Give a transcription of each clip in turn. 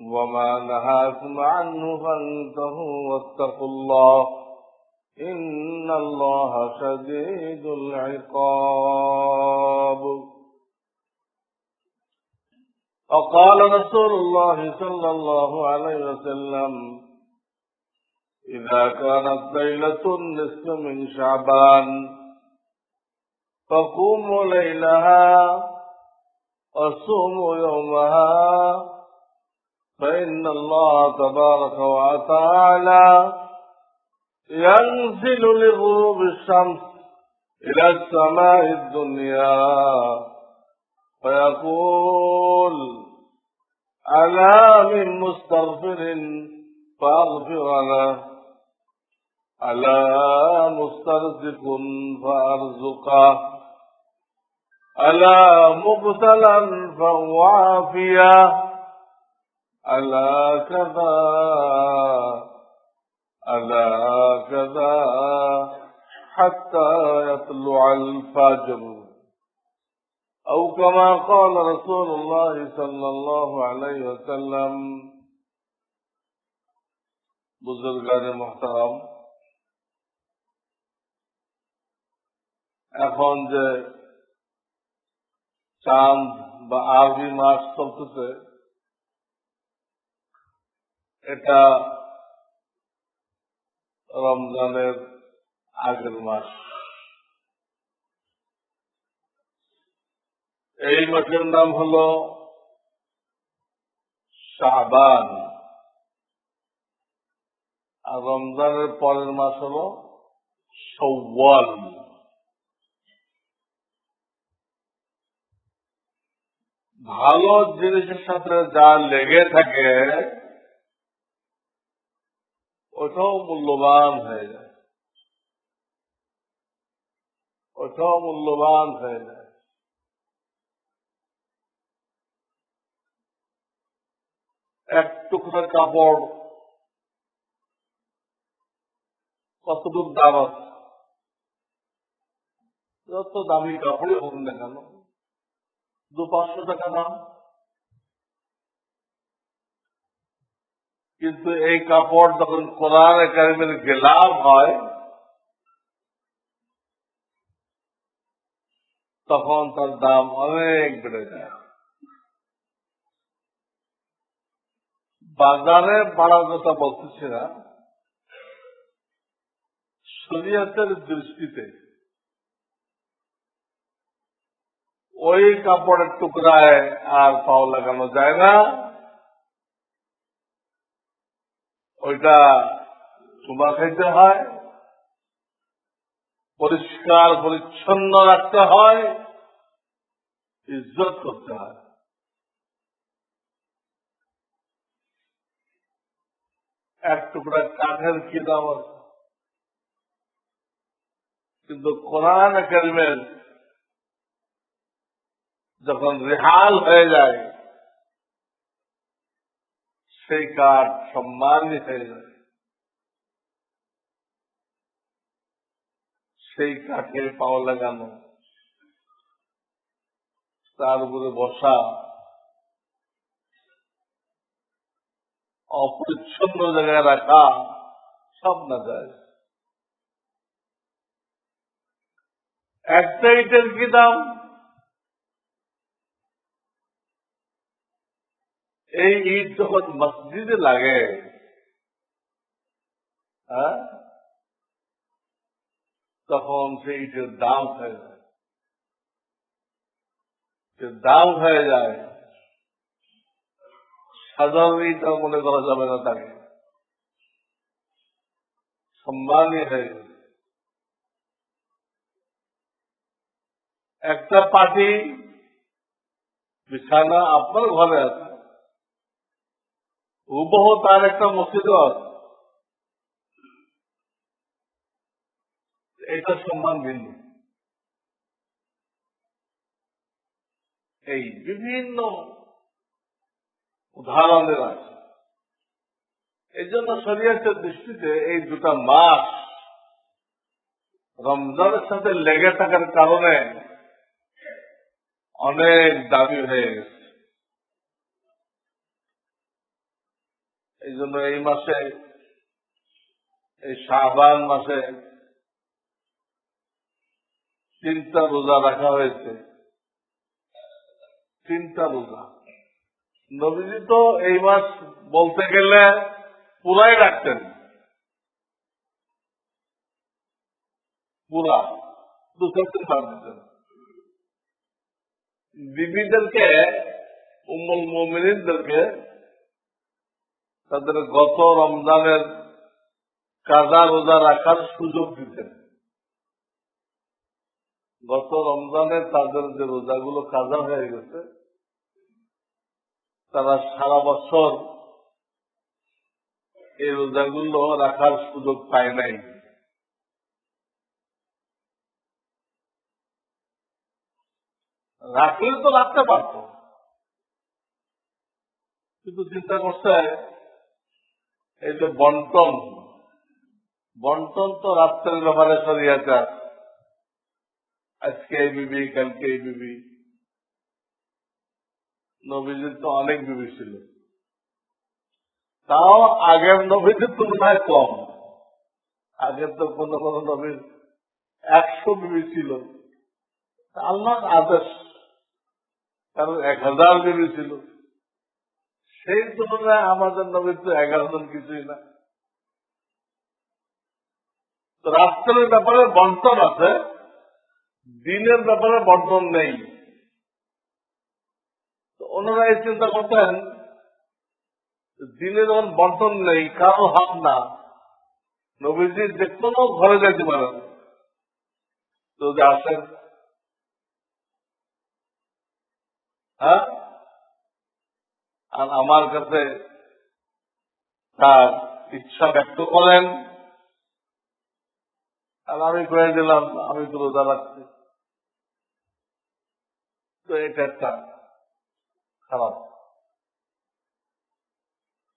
وما نهاكم عنه فانتهوا واتقوا الله إن الله شديد العقاب. وقال رسول الله صلى الله عليه وسلم إذا كانت ليلة النصف من شعبان فقوموا ليلها وصوموا يومها فإن الله تبارك وتعالى ينزل لغروب الشمس إلى السماء الدنيا فيقول ألا من مستغفر فأغفر له؟ ألا مسترزق فأرزقه؟ ألا مبتلا فهو عافية؟ ألا كذا ألا كذا حتى يطلع الفجر أو كما قال رسول الله صلى الله عليه وسلم بزرگان محترم এখন যে চাঁদ বা আরবি মাস চলতেছে এটা রমজানের আগের মাস। এই মাসের নাম হল শাহবান আর রমজানের পরের মাস হল সৌওয়াল ভালো জিনিসের সাথে যা লেগে থাকে ওটাও মূল্যবান হয়ে যায়। ওটাও মূল্যবান হয়ে যায়। এক টুকরা কাপড় কতটুক দাম আছে? যত দামি কাপড়ই হোক না কেন দু পাঁচশো টাকা দাম। কিন্তু এই কাপড় যখন কোরআন একাডেমির গেলাম হয়, তখন তার দাম অনেক বেড়ে যায়। বাজারে বাড়ার কথা বলতেছি না। শরীয়তের দৃষ্টিতে ওই কাপড়ের টুকরায় আর পাও লাগানো যায় না। ওইটা চুমা খাইতে হয়, পরিষ্কার পরিচ্ছন্ন রাখতে হয়, ইজ্জত করতে হয়। এক টুকরা কাঠের কি দাম আছে? কিন্তু কোরআন একাডেমির যখন রেহাল হয়ে যায় সেই কাঠ সম্মানই হয়ে যায়। সেই কাঠের পাওয়া লাগানো, তার উপরে বসা, অপরিচ্ছন্ন জায়গায় রাখা, সব না যায়। একটা ইটের কি দাম? এই ঈদ যখন মসজিদে লাগে তখন সেই দাম হয়ে যায়। দাম হয়ে যায় সাধারণ মনে করা যাবে না তাকে। সম্মানই হয়ে একটা পার্টি, বিছানা আপনার ঘরে আছে। হুবহ তার একটা মসজিদ আছে এটা সম্মান বিন্দু। এই বিভিন্ন উদাহরণের আছে। এই জন্য সরিয়েছে দৃষ্টিতে এই দুটা মাস রমজানের সাথে লেগে থাকার কারণে অনেক দাবি হয়ে গেছে। এই জন্য এই মাসে, এই শাহবান মাসে তিনটা রোজা রাখা হয়েছে। তিনটা রোজা। নবীজি তো এই মাস বলতে গেলে পুরাই রাখতেন পুরা। দু বিবিদেরকে, উম্মুল মোমিনদেরকে তাদের গত রমজানের কাজা রোজা রাখার সুযোগ দিতেন। গত রমজানে তাদের যে রোজাগুলো কাজা হয়ে গেছে, তারা সারা বছর এই রোজাগুলো রাখার সুযোগ পায় নাই। রাখলে তো রাখতে পারত, কিন্তু চিন্তা করছে এই যে বন্টন। বন্টন তো রাত্রের ব্যাপারে সরিয়েছে। আজকে এই বিবি, কালকে এই বিবি। নবীজির তো অনেক বিবি ছিল। তাও আগের নবীদের তুলনায় কম। আগের তো কোন কোন নবীর একশো বিবি ছিল। আল্লাহর আদেশ। কারণ এক হাজার বিবি ছিল। সেই তুলনায় আমাদের নবীর তো এগারো জন কিছুই না। রাষ্ট্রের ব্যাপারে বন্টন আছে, দিনের ব্যাপারে বন্টন নেই। ওনারা এই চিন্তা করতেন দিনে যখন বন্টন নেই, কারও হাত না। নবীজি যে কোনো ঘরে যাইতে পারেন। যদি আসেন। হ্যাঁ? আর আমার কাছে তার ইচ্ছা ব্যক্ত করেন। আর আমি করে দিলাম, আমি তো রোজা রাখছি। তো এটা একটা খারাপ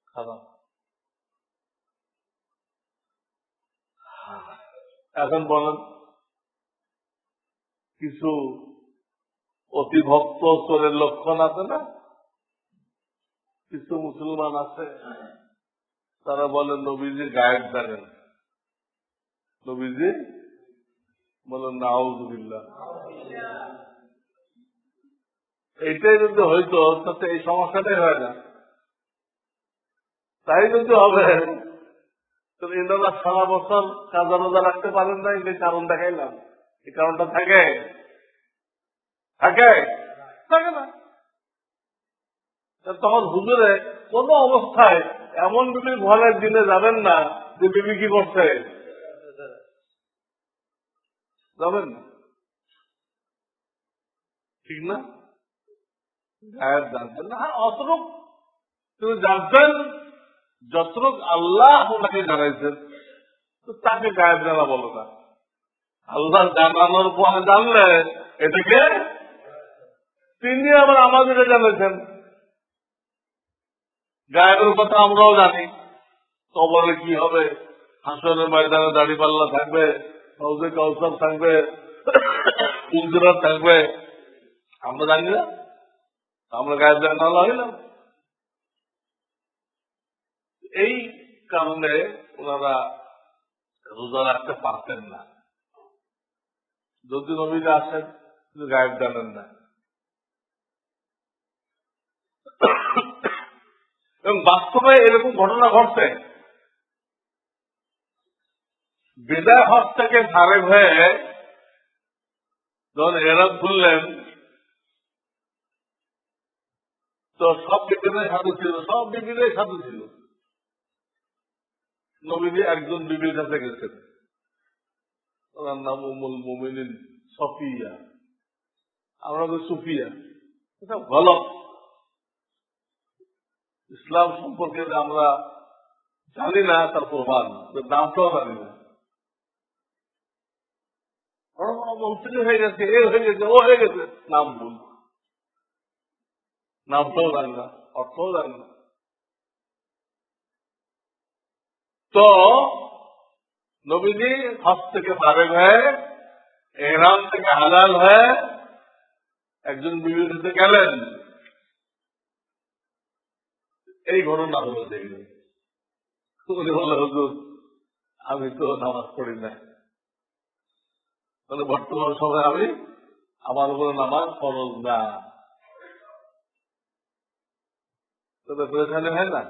খারাপ। এখন বলেন, কিছু অতিভক্ত চোরের লক্ষণ আছে না? কিছু মুসলমান আছে, তারা বলে, নবীজি গায়েব জানেন নবীজি বলেন, নাউজুবিল্লাহ। এইটাই যদি হইতো, তাতে এই সমস্যাটাই হয় না। তাই যদি হবে, তাহলে ইন্দ্ররা সারা বছর কাজা রোজা রাখতে পারেন না এই কারণ দেখাইলাম। এই কারণটা থাকে? থাকে? থাকে না? তখন হুজুরে, কোন অবস্থায় এমন বিবির ঘরের দিনে যাবেন না যে বিবি কি করছে? যাবেন না। ঠিক না? গায়েব জানতেন না। হ্যাঁ অতটুক তিনি জানতেন যতটুক আল্লাহ ওনাকে জানাইছেন তাকে গায়েব জানা বলো না। আল্লাহ জানানোর পরে জানলে এটাকে তিনি আবার আমাদেরকে জানাইছেন। গায়েবের কথা আমরাও জানি। কবরে কি হবে? হাসনের ময়দানে দাড়ি পাল্লা থাকবে, হাউজে কাউসার থাকবে কুলজুরাত থাকবে। আমরা জানি না। আমরা গায়েব জানা হইলাম এই কারণে ওনারা রোজা রাখতে পারতেন না। যদি নবীরা আসেন গায়েব জানেন না। এবং বাস্তবে এরকম ঘটনা ঘটছে। বিদায় হজ থেকে ফারেক হয়ে যখন এরা খুললেন তো সব বিবিদের সাথে ছিল, সব বিবিদের সাথে ছিল। নবীজি একজন বিবির কাছে গেছেন। ওনার নাম উমুল মুমিনিন, সফিয়া। আমরা তো সুফিয়া। এটা ভালো। ইসলাম সম্পর্কে আমরা জানি না, তার প্রমাণ নামটাও জানি না তো থেকে থেকে হালাল হয়ে একজন বিবির গেলেন। এই ঘটনা হলো দেখবে উনি বলে, হুজুর, আমি তো নামাজ পড়ি না তাহলে বর্তমান সময় আমি আমার উপরে নামাজ ফরজ না। তবে পরেশানি হয় না?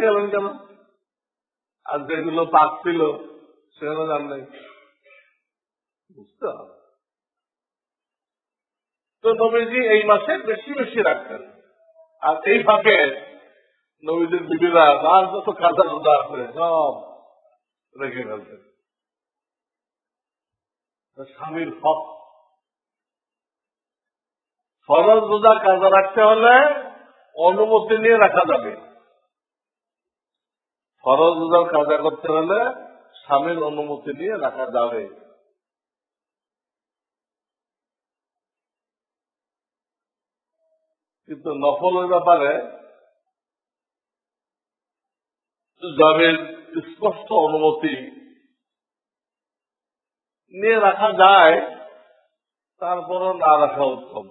গেলেন কেন? আর যেগুলো পাক ছিল সেগুলো জানলেন বুঝতে হবে তো নবীজি এই মাসে বেশি বেশি রাখতেন। আর এই ফাঁকে নবীজির বিবিরা তার যত কাজা রোজা আছে সব রেখে ফেলতেন। স্বামীর হক। ফরজ রোজা কাজা রাখতে হলে অনুমতি নিয়ে রাখা যাবে। ফরজ রোজার কাজা করতে হলে স্বামীর অনুমতি নিয়ে রাখা যাবে। কিন্তু নফলের ব্যাপারে যাদের স্পষ্ট অনুমতি নিয়ে রাখা যায়, তারপরও না রাখা উত্তম।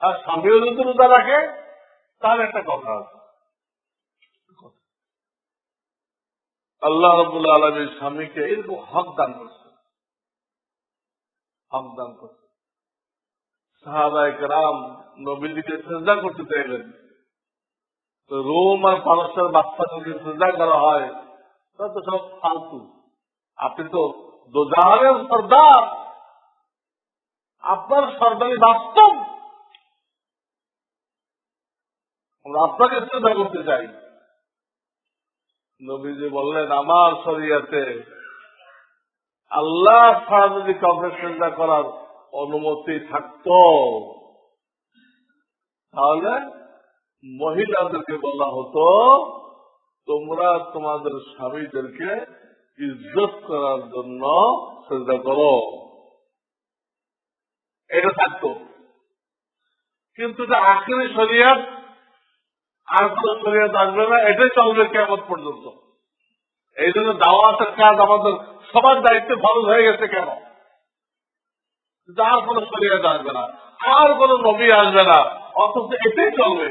আর স্বামীও যদি রোজা রাখে, তার একটা কথা আছে। আল্লাহ রবুল্লা আলমীর স্বামীকে এরকম হক দান করছে হক দান করছে নবীজিকে চেষ্টা করতে তো রোম আর পারস্যের বাচ্চাদেরকে চেষ্টা করা হয়, তা তো সব ফালতু। আপনি তো সর্দার। আপনার সর্দারি বাস্তব। আপনাকে শ্রদ্ধা করতে চাই। নবীজি বললেন, আমার শরীয়তে আল্লাহ ছাড়া যদি কাউকে শ্রদ্ধা করার অনুমতি থাকত। তাহলে মহিলাদেরকে বলা হতো, তোমরা তোমাদের স্বামীদেরকে ইজ্জত করার জন্য শ্রদ্ধা করো। এটা থাকতো। কিন্তু এটা আখেরি শরিয়াত, আর কোন শরিয়াত আসবে না, এটাই চলবে কেমন পর্যন্ত। এই জন্য দাওয়াতের কাজ আমাদের সবার দায়িত্বে ফরজ হয়ে গেছে কেন? আর কোন শরিয়াত আসবে না, আর কোন নবী আসবে না, অথচ এটাই চলবে।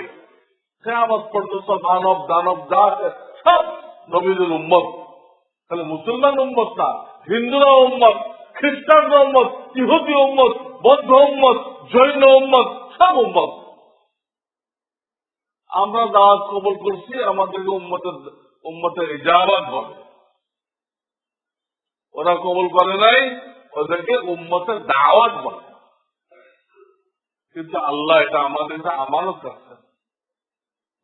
কেমন পর্যন্ত মানব, দানব যা সব নবীদের উম্মত। তাহলে মুসলমান উম্মত না, হিন্দুরা উম্মত, খ্রিস্টানরা উম্মত, ইহুদি উম্মত, বৌদ্ধ উম্মত, জৈন উম্মত, সব উম্মত। আমরা দাওয়াত কবল করছি আমাদেরকে উম্মতের উম্মতের ইজাবাত বলে ওরা কবল করে নাই ওদেরকে উম্মতের দাওয়াত বলে। কিন্তু আল্লাহ এটা আমাদের আমানত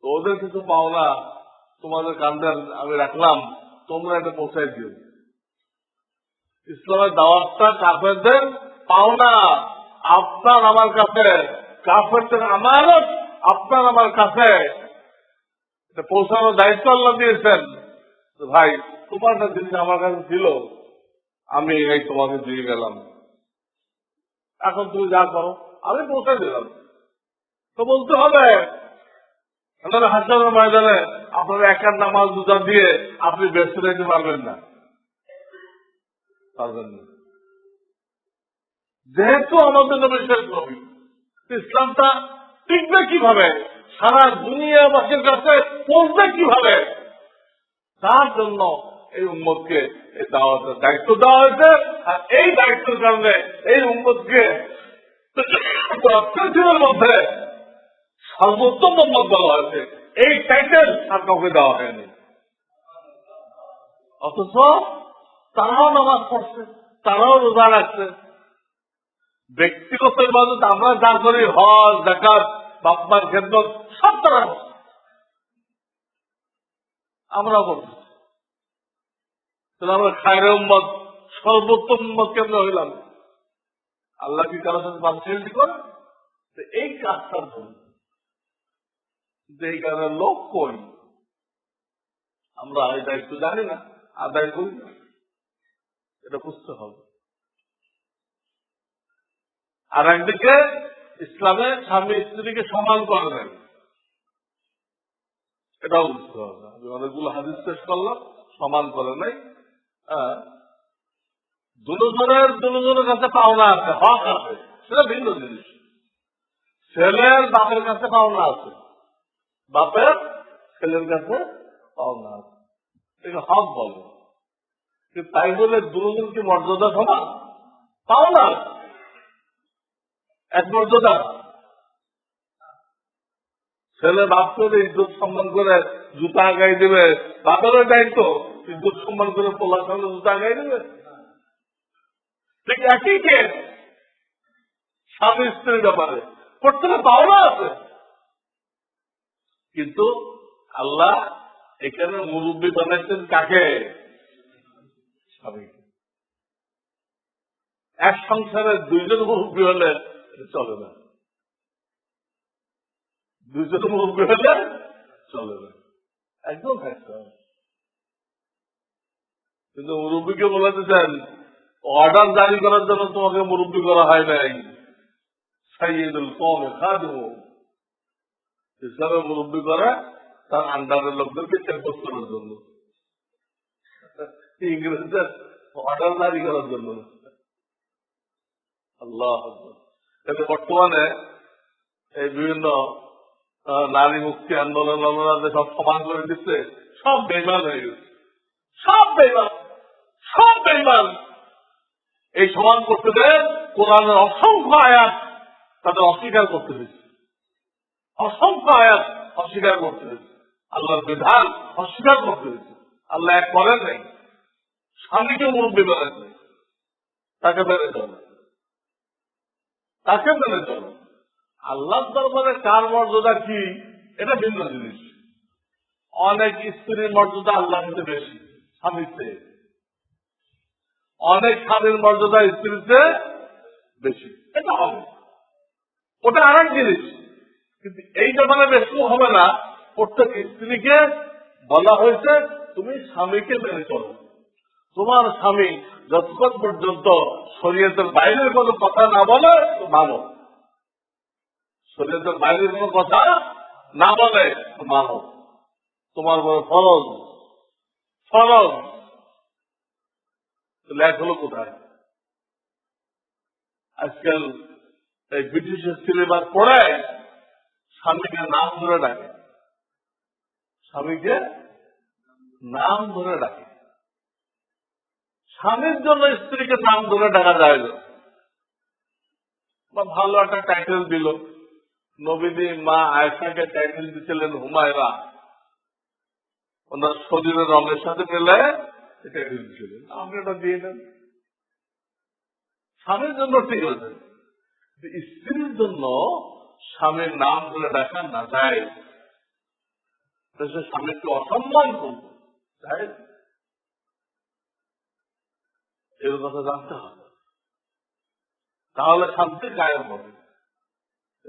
তো ওদের কিছু পাওনা তোমাদের কান্দে আমি রাখলাম, তোমরা এটা পৌঁছাই দিও। ইসলামের দাওয়াতটা কাফেরদের পাওনা, আপনার আমার কাছে, কাফেরদের আমানত, আপনার আমার কাছে। পৌঁছানোর দায়িত্ব আল্লাহ দিয়েছেন। ভাই তোমার জিনিস আমার কাছে ছিল। আমি এই তোমাকে দিয়ে গেলাম। এখন তুমি যা করো, আমি পৌঁছে দিলাম। তো বলতে হবে আপনারা হাজারের ময়দানে আপনার একার নামাজ দুটা দিয়ে আপনি ব্যস্ত রাখতে পারবেন না। পারবেন না। যেহেতু আমাদের নবী শেষ নবী, ইসলামটা টিকবে কীভাবে? সারা দুনিয়াবাসীর কাছে পৌঁছবে কীভাবে? তার জন্য এই উম্মতকে দাওয়াতের দায়িত্ব দেওয়া হয়েছে। আর এই দায়িত্বের কারণে এই উম্মতকে পৃথিবীর মধ্যে সর্বোত্তম উম্মত বলা হয়েছে। এই টাইটেল আর কাউকে দেওয়া হয়নি। অথচ তারাও নামাজ পড়ছে, তারাও রোজা রাখছে। ব্যক্তিগত ইবাদত, আমরা যা করি, হজ জাকাত বাপমার খেদমত, সব তারা আমরা করছি। তাহলে আমরা খায়রে উম্মত, সর্বোত্তম উম্মত কেমন হইলাম? আল্লাহ কি কারোর সাথে পার্সিয়ালিটি করে? এই কাজটার জন্য। যে এই কারণে লোক কই? আমরা এই দায়িত্ব জানি না, আদায় করি না। এটা বুঝতে হবে। আর একদিকে ইসলামে স্বামী স্ত্রীকে সমান করে দেন। এটাও বুঝতে হবে। আমি অনেকগুলো হাদিস শেষ করলাম সমান করে নাই। দুজনের দুজনের কাছে পাওনা আছে, হক আছে। সেটা ভিন্ন জিনিস। ছেলের বাপের কাছে পাওনা আছে। বাপের ছেলের কাছে পাওনা আছে। একে হক বলে। তাই বলে দুজন কি মর্যাদা সমান? পাওনা এক মর্যাদা। ছেলে বাপকে ইজ্জত সম্মান করে জুতা আগাই দেবে, বাপেরও দায়িত্ব। করে পোলার সামনে দেবে। ঠিক একই স্বামী স্ত্রীর ব্যাপারে। পাওনা আছে। কিন্তু আল্লাহ এখানে মুরব্বী বানাইছেন কাকে? এক সংসারে দুইজন মুরব্বী হলে চলে না। দুইজন মুরব্বী হলে চলে না। একদম হবে কিন্তু মুরব্বীকে বলেছেন অর্ডার জারি করার জন্য তোমাকে মুরব্বী করা হয় নাই। সাইয়েদুল কম খাদু ইসলামে মুরব্বী করে, তার আন্ডারের লোকদেরকে চেক করার জন্য। ইংরেজদের অর্ডার জারি করার জন্য। আল্লাহ কিন্তু বর্তমানে এই বিভিন্ন নারী মুক্তি আন্দোলন আন্দোলনে সব সমান করে দিচ্ছে, সব বেমান হয়ে গেছে। সব বেমান সব বেমান এই সমান করতে দেয় কোরআনের অসংখ্য আয়াত তাদের অস্বীকার করতে হয়েছে অসংখ্য আয়াত অস্বীকার করতে হয়েছে আল্লাহর বিধান অস্বীকার করতে হয়েছে আল্লাহ এক করেন নাই। স্বামীকে মুরব্বী করেন নাই। তাকে মেনে চলে। তাকে মেনে চলে। আল্লাহ দরবারে কার মর্যাদা কি? এটা ভিন্ন জিনিস। অনেক স্ত্রীর মর্যাদা আল্লাহ বেশি স্বামীতে অনেক স্বামীর মর্যাদা স্ত্রীতে বেশি। এটা হবে। ওটা আর এক জিনিস। কিন্তু এই ব্যাপারে বেশি হবে না। প্রত্যেক স্ত্রীকে বলা হয়েছে, তুমি স্বামীকে মেনে চলো তোমার স্বামী যতক্ষণ পর্যন্ত শরীয়তের বাইরের কোনো কথা না বলে মানো। শরীয়তের বাইরের কোনো কথা না বলে মানো। তোমার বড় ফরজ ফরজ লেখ হলো কোথায়? আজকাল এই ব্রিটিশের সিলেবাস পড়ে স্বামীকে নাম ধরে ডাকে। স্বামীকে নাম ধরে ডাকে। স্বামীর জন্য স্ত্রীকে নাম ধরে ডাকা যায় বা ভালো একটা টাইটেল দিল। নবীনী মা আয়সাকে টাইটেল দিয়েছিলেন হুমায়রা। ওনার শরীরের রঙের সাথে মিলে টাইটেল দিয়েছিলেন আপনি এটা দিয়ে দেন। স্বামীর জন্য ঠিক আছে। স্ত্রীর জন্য স্বামীর নাম ধরে ডাকা না যায়। স্বামীকে অসম্মান করব না। এর কথা জানতে হবে। তাহলে শান্তি কায়েম হবে।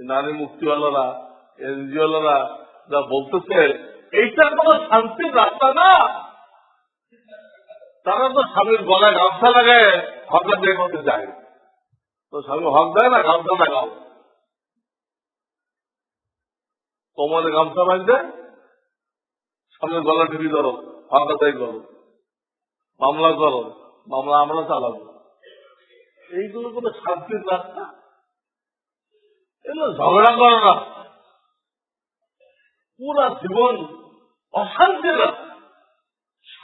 নারী মুক্তিওয়ালারা এনজিওলারা যা বলতেছে এইটা কোনো শান্তির রাস্তা না। তারা তো স্বামীর গলায় গামছা লাগায় হকার দিয়ে করতে যায়। তো স্বামী হক দেয় না, গামছা লাগাও। কোমরে গামছা বাঁধতে, স্বামীর গলা টিভি ধরো হক আদায় করো। মামলা করো, মামলা আমরা চালাবো। এইগুলো কোনো শান্তির রাস্তা এগুলো ঝগড়া করো না। পুরা জীবন অশান্তির রাস্তা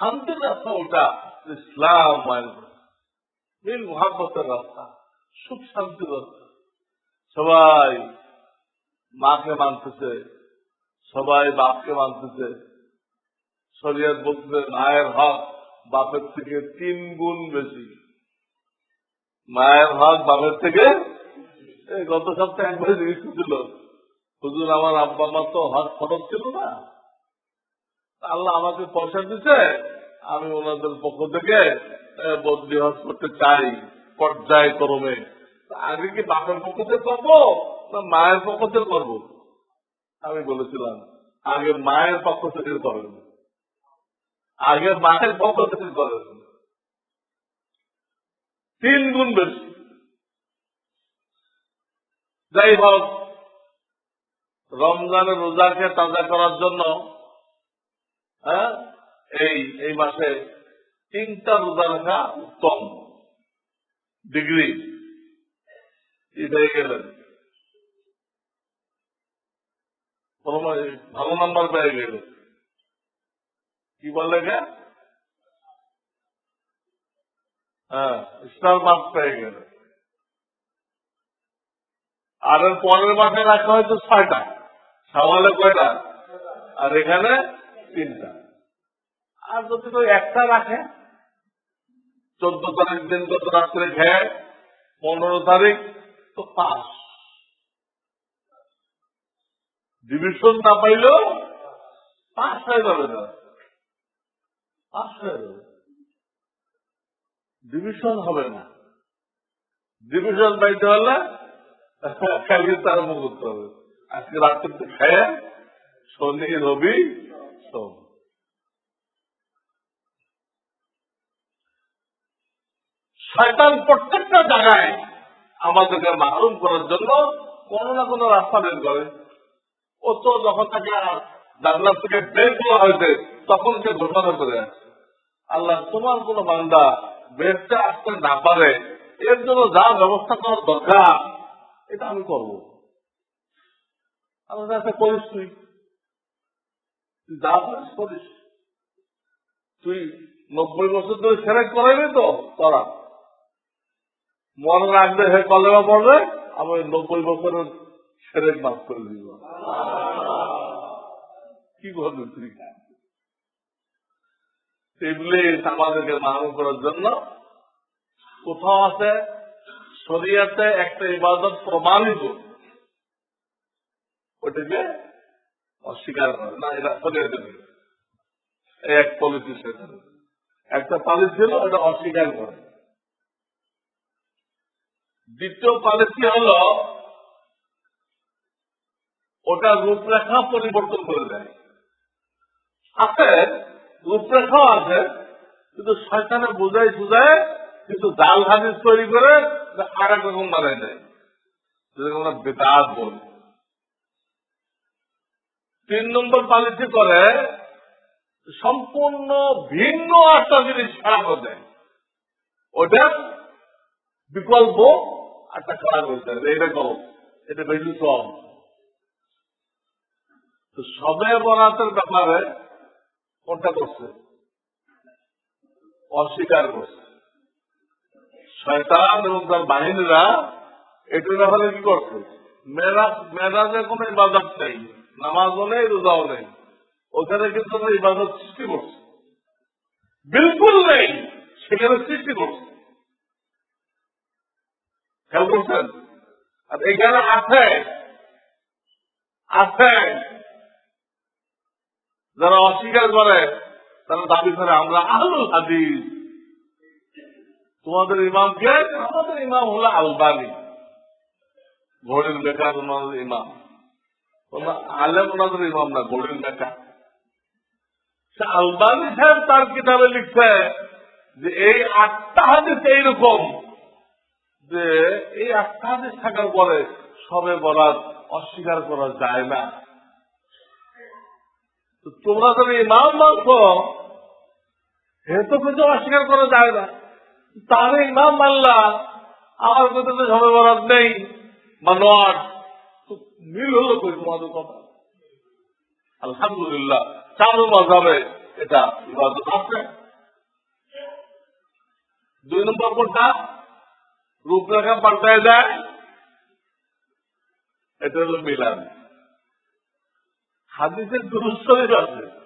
শান্তির রাস্তা ওটা। ইসলাম মিল মহাব্বতের রাস্তা। সুখ শান্তির রাস্তা। সবাই মাকে মানতেছে। সবাই বাপকে মানতেছে। শরীয়ত বলতেছে, মায়ের হক বাপের থেকে তিন গুণ বেশি। মায়ের হক বাপের থেকে গত সপ্তাহে একবার জিজ্ঞেস ছিল হুজুর, আমার আব্বা মা তো হক খরচ ছিল না। আল্লাহ আমাকে পয়সা দিছে, আমি ওনাদের পক্ষ থেকে বদলি হজ করতে চাই পর্যায়ক্রমে তা আগে কি বাপের পক্ষ থেকে করব, না মায়ের পক্ষ থেকে করব? আমি বলেছিলাম, আগে মায়ের পক্ষ থেকে করবেন আগে মাসের কত বেশি করে তিন গুণ বেশি। যাই হোক, রমজানের রোজাকে তাজা করার জন্য হ্যাঁ? এই এই মাসে তিনটা রোজা রাখা উত্তম। ডিগ্রি। গেলেন ভালো নাম্বার পেয়ে গেল। কি বলে হ্যাঁ স্টার মার্ক পেয়ে গেল। আর পরের মাসে রাখা হয়তো ছয়টা। সওয়ালে কয়টা? আর এখানে তিনটা। আর যদি তো একটা রাখে, চোদ্দ তারিখ দিন কত রাত্রে খেয়ে পনেরো তারিখ তো পাস। ডিভিশন না পাইলেও পাস হয়ে যাবে না। পাস হয়ে যাবে। ডিভিশন হবে না। ডিভিশন পাইতে হলে কালকে তার করতে হবে। আজকে রাত্রিতে খেয়ে শনি, রবি সোম শয়তান প্রত্যেকটা জায়গায় আমাদেরকে মাহরুম করার জন্য কোনো না কোনো রাস্তা বের করে। ও তো যখন তাকে জানলার থেকে বের করা হয়েছে, তখন সে ঘোষণা করে আল্লাহ, তোমার কোন বান্দা বেরতে আসতে না পারে, এর জন্য যা ব্যবস্থা করার দরকার, এটা আমি করব। কাছে করিস তুই তুই করিস। তুই নব্বই বছর ধরে সেরেক করাইবি তো করা মনে রাখবে হে কলেমা পড়বে, আমি নব্বই বছরের সেরেক মাফ করে দিব। কি করবে তুই? এগুলি আমাদেরকে মানব করার জন্য কোথাও আছে? শরিয়াতে একটা ইবাদত প্রমাণিত। ওটাকে অস্বীকার করে না এটা। এক একটা ছিল ওটা অস্বীকার করে। দ্বিতীয় হল ওটা রূপরেখা পরিবর্তন করে দেয়। আছে, রূপরেখাও আছে, কিন্তু শয়তানে বুঝাই সুঝায় কিন্তু জাল হাদিস তৈরি করে আর এক রকম বানাই দেয়। যেটাকে আমরা বলি। তিন নম্বর পলিসি করে? সম্পূর্ণ ভিন্ন একটা জিনিস খারাপ যায় ওটা বিকল্প একটা খারাপ হয়ে যায় এটা করো। এটা বেশি কম তো সবে বরাতের ব্যাপারে কোনটা করছে? অস্বীকার করছে। শয়তান এবং তার বাহিনীরা এটার ব্যাপারে কি করছে? মেরাজ মেরাজে কোনো ইবাদত নেই। নামাজও নেই রোজাও নেই। ওখানে কিন্তু আমরা ইবাদত সৃষ্টি করছে। বিলকুল নেই, সেখানে সৃষ্টি করছে। খেয়াল করছেন? আর এখানে আছে আছে। যারা অস্বীকার করে, তারা দাবি করে, আমরা আলুল হাদিস। তোমাদের ইমামকে আমাদের ইমাম হলো আলবানি। ঘড়ির বেকার ইমাম। আলেম ইমাম না বেকার আলবানি সাহেব তার কিতাবে লিখছে যে, এই আটটা হাদিস এইরকম যে, এই আটটা হাদিস থাকার পরে সবে বলার অস্বীকার করা যায় না। তোমরা যারা ইমাম মানছ হে তো কিন্তু অস্বীকার করা যায় না। তার ইমাম মানলা আমার কথা সবে বরাদ নেই বা মিল হলো কই তোমাদের কথা আলহামদুলিল্লাহ মাঝাবে এটা ইবাদত আছে। দুই নম্বর কোনটা? রূপরেখা পাল্টায় এটা হলো মিলান হাদিসের দুরুদ শরীফ আছে।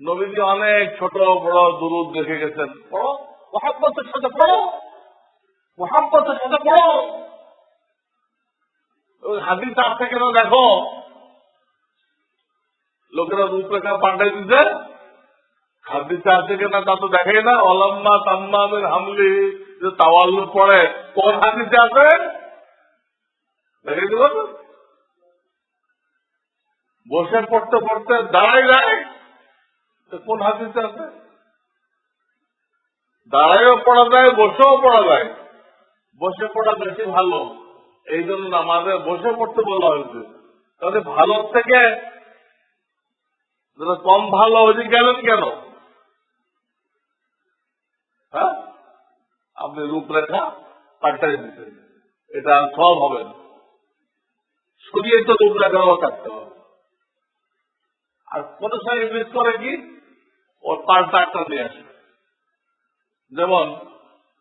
নবীজি অনেক ছোট, বড় দুরুদ দেখে গেছেন। পড়ো। মহাব্বতের সাথে পড়ো। মহাব্বতের সাথে পড়ো। হাদিস আছে কেন দেখো। লোকেরা রূপরেখা পাল্টাই দিচ্ছে হাদিসে আছে কিনা তা তো দেখে না। অলম্মা তাম্মামের হামলি যে তাওয়াল্লু পড়ে, কোন হাদিসে আছে দেখে দিল না? বসে পড়তে পড়তে দাঁড়াই যায় কোন হাদিসে আছে দাঁড়াইও পড়া যায়, বসেও পড়া যায়। বসে পড়া বেশি ভালো। এই জন্য আমাদের বসে পড়তে বলা হয়েছে। তাহলে ভালো থেকে কম ভালো ওইদিকে গেলেন কেন? হ্যাঁ? আপনি রূপরেখা পাল্টাই দিচ্ছেন এটা সব হবে না। সরিয়ে তো রূপরেখাও থাকতে হবে। আর কোন সময় ইংলিশ করে কি? ওর পাল্টা একটা নিয়ে আসে। যেমন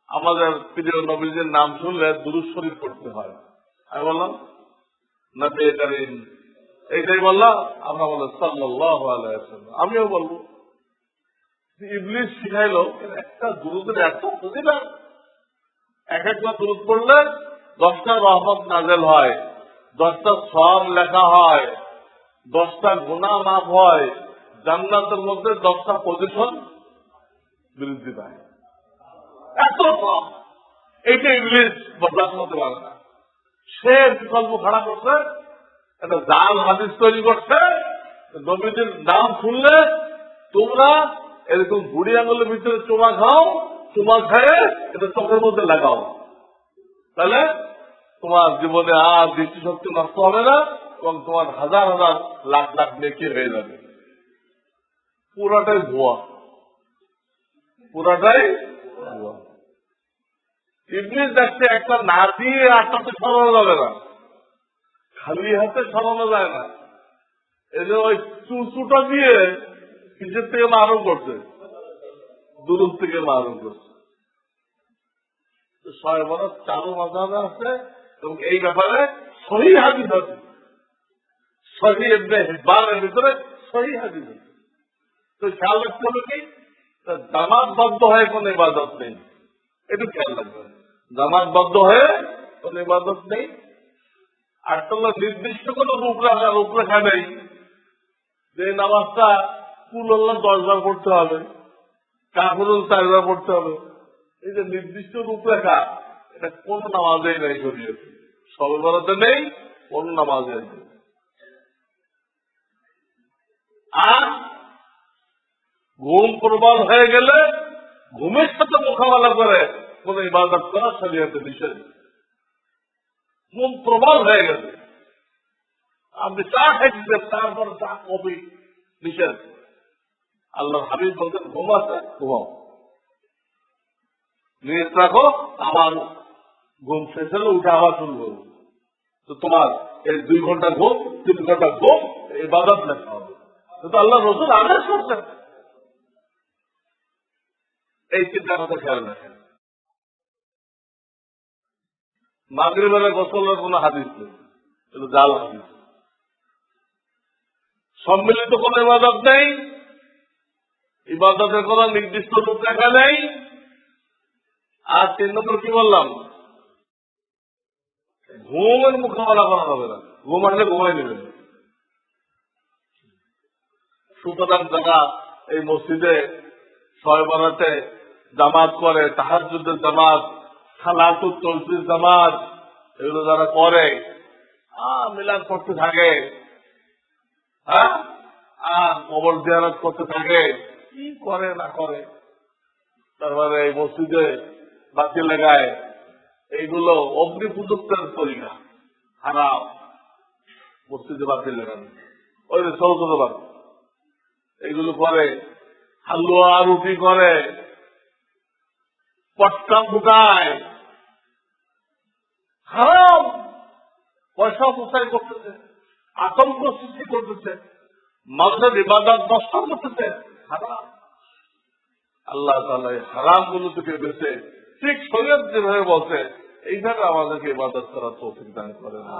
আমাদের প্রিয় নবীজির নাম শুনলে দুরুদ শরীফ করতে হয়। আমি বললাম এইটাই বললাম আমরা বললাম সাল্লাহ আমিও বলব ইবলিশ শিখাইলো একটা এত এক একটা পড়লে দশটা রহমত নাজেল হয়, দশটা সব লেখা হয়, দশটা গুণা মাপ হয়, জান্নাতের মধ্যে দশটা পজিশন বৃদ্ধি পায় এত কম এইটা ইংলিশ করতে পারে না। সে বিকল্প খাড়া করছে, একটা জাল হাদিস তৈরি করছে নবীদের নাম শুনলে তোমরা এরকম বুড়ি আঙুলের ভিতরে চুমা খাও, চুমা খেয়ে এটা চোখের মধ্যে লাগাও। তাহলে তোমার জীবনে আর দৃষ্টিশক্তি নষ্ট হবে না এবং তোমার হাজার হাজার লাখ লাখ নেকি হয়ে যাবে। পুরাটাই ভুয়া। পুরাটাই ভুয়া। ইবলিস দেখতে একটা না দিয়ে আটটাতে সরানো যাবে না। খালি হাতে সরানো যায় না। যে ওই চুচুটা দিয়ে কিসের থেকে মারণ করছে। দূর থেকে মারণ করছে। বছর চারু মাঝাবে আছে এবং এই ব্যাপারে সহি হাদিস আছে। সহি হিব্বানের ভিতরে সহি হাদিস আছে। তো খেয়াল রাখতে হবে কি? জামাতবদ্ধ হয়ে কোন ইবাদত নেই। একটু খেয়াল রাখবেন জামাতবদ্ধ হয়ে কোন ইবাদত নেই। আর তোমার নির্দিষ্ট কোন রূপরেখা রূপরেখা নেই যে নামাজটা কুল আল্লাহ দশবার পড়তে হবে কাপড়ুল চারবার পড়তে হবে। এই যে নির্দিষ্ট রূপরেখা এটা কোন নামাজেই নেই শরীয়তে। সর্বভারতে নেই, কোন নামাজে নেই। আর ঘুম প্রবল হয়ে গেলে ঘুমের সাথে মোকাবেলা করে কোন ইবাদত করা শরীয়তে নিষেধ ঘুম প্রবল হয়ে গেছে। আপনি চা খাইছেন তারপর চা, কফি নিষেধ আল্লাহ হাবিব বলতেন আছে? ঘুমাও। নিয়ে রাখো, আবার ঘুম শেষ হলে উঠে আবার শুরু করব তো তোমার এই দুই ঘণ্টা ঘুম, তিন ঘণ্টা ঘুম, এই বাদত লেখা হবে। তো আল্লাহ রসুল আদেশ করছেন। এই চিন্তা কথা খেয়াল রাখেন। মাগরিবেলা গোসলের কোন হাদিস নেই জাল হাদিস। সম্মিলিত কোন ইবাদত নেই, ইবাদতের কোন নির্দিষ্ট রূপরেখা নেই। আর তিন নম্বর কি বললাম? ঘুমের মোকাবেলা করা হবে না। ঘুম আসলে ঘুমাই নেবেন। সুতরাং যারা এই মসজিদে ছয় বারাতে জামাত করে তাহার যুদ্ধের জামাত জামাত, এগুলো যারা করে করতে থাকে হ্যাঁ? কবর করতে থাকে, কি করে না করে? তারপরে এই মসজিদে বাতি লাগায়, এইগুলো অগ্নি তরিকা মসজিদে বাতি লাগানো। ওই এইগুলো করে, হালুয়া রুটি করে, পটকা ফুটায়। হারাম। পয়সা অপচয় করতেছে, আতঙ্ক সৃষ্টি করতেছে মানুষের ইবাদত নষ্ট করতেছে, হারাম। আল্লাহ তালা হারামগুলো থেকে বেঁচে, ঠিক শরীর যেভাবে বলছে, এইভাবে আমাদেরকে ইবাদত করার তো দান করে না